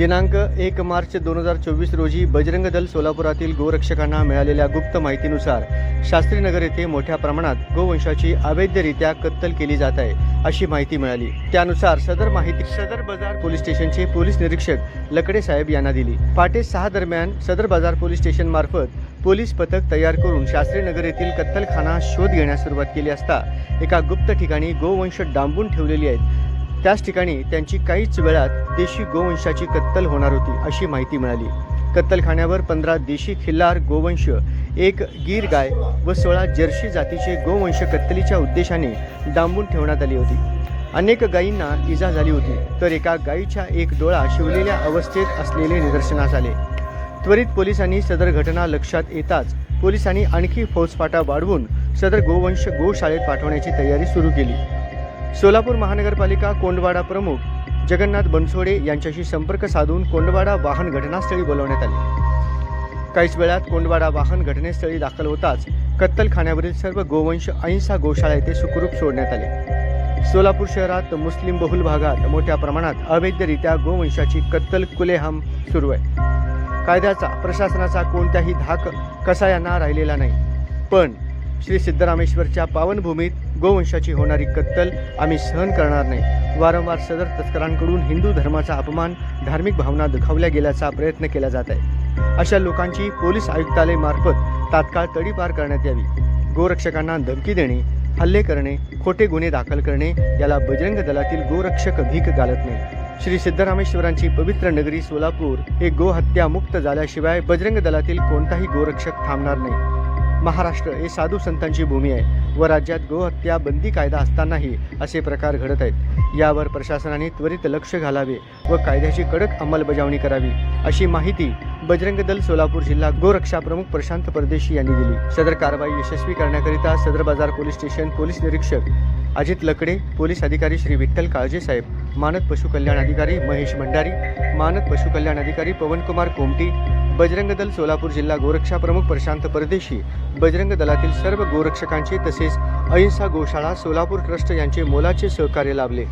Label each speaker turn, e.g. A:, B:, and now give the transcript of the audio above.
A: दिनांक एक मार्च दोन हजार चोवीस रोजी बजरंग दल सोलापुरातील गोरक्षकांना मिळालेल्या गुप्त माहितीनुसार शास्त्रीनगर येथे मोठ्या प्रमाणात गोवंशाची अवैधरित्या कत्तल केली जात आहे अशी माहिती मिळाली. त्यानुसार सदर माहिती सदर बाजार पोलीस स्टेशनचे पोलीस निरीक्षक लकडे साहेब यांना दिली. पहाटे सहा दरम्यान सदर बाजार पोलीस स्टेशन मार्फत पोलीस पथक तयार करून शास्त्रीनगर येथील कत्तलखाना शोध घेण्यास सुरुवात केली असता एका गुप्त ठिकाणी गोवंश डांबून ठेवलेली आहेत. त्याच ठिकाणी त्यांची काहीच वेळात देशी गोवंशाची कत्तल होणार होती अशी माहिती मिळाली. कत्तलखान्यावर पंधरा देशी खिल्लार गोवंश एक गीर गाय व सोळा जर्सी जातीचे गोवंश कत्तलीच्या उद्देशाने डांबून ठेवण्यात आली होती. अनेक गायींना इजा झाली होती तर एका गायीच्या एक डोळा शिवलेल्या अवस्थेत असलेले निदर्शनास आले. त्वरित पोलिसांनी सदर घटना लक्षात येताच पोलिसांनी आणखी फौजफाटा वाढवून सदर गोवंश गोशाळेत पाठवण्याची तयारी सुरू केली. सोलापूर महानगरपालिका कोंडवाडा प्रमुख जगन्नाथ बनसोडे यांच्याशी संपर्क साधून कोंडवाडा वाहन घटनास्थळी बोलवण्यात आले. काहीच वेळात कोंडवाडा वाहन घटनास्थळी दाखल होताच कत्तलखान्यावरील सर्व गोवंश अहिंसा गोशाळा येथे सुखरूप सोडण्यात आले. सोलापूर शहरात मुस्लिम बहुल भागात मोठ्या प्रमाणात अवैधरित्या गोवंशाची कत्तल कुलेहम सुरू आहे. कायद्याचा प्रशासनाचा कोणत्याही धाक कसायांना राहिलेला नाही. पण श्री सिद्धरामेश्वरच्या पावनभूमीत गोवंशाची होणारी कत्तल आम्ही सहन करणार नाही. वारंवार सदर तस्करांकडून हिंदू धर्माचा अपमान धार्मिक भावना दुखावल्या गेल्याचा प्रयत्न केला जात आहे. अशा लोकांची पोलीस आयुक्तालय मार्फत तात्काळ तडीपार करण्यात यावी. गोरक्षकांना धमकी देणे हल्ले करणे खोटे गुन्हे दाखल करणे याला बजरंग दलातील गोरक्षक भीक घालत नाही. श्री सिद्धरामेश्वरांची पवित्र नगरी सोलापूर हे गोहत्या मुक्त झाल्याशिवाय बजरंग दलातील कोणताही गोरक्षक थांबणार नाही. महाराष्ट्र हे साधू संतांची भूमी आहे व राज्यात गोहत्या बंदी कायदा असतानाही असे प्रकार घडत आहेत. यावर प्रशासनाने त्वरित लक्ष घालावे व कायद्याची कडक अंमलबजावणी करावी अशी माहिती बजरंग दल सोलापूर जिल्हा गोरक्षा प्रमुख प्रशांत परदेशी यांनी दिली. सदर कारवाई यशस्वी करण्याकरिता सदर बाजार पोलीस स्टेशन पोलीस निरीक्षक अजित लकडे पोलीस अधिकारी श्री विठ्ठल काळजेसाहेब मानद पशुकल्याण अधिकारी महेश भंडारी मानद पशुकल्याण अधिकारी पवनकुमार कोमटी बजरंग दल सोलापूर जिल्हा गोरक्षा प्रमुख प्रशांत परदेशी. बजरंग दलातील सर्व गोरक्षकांचे तसेच अहिंसा गोशाळा सोलापूर ट्रस्ट यांचे मोलाचे सहकार्य लाभले.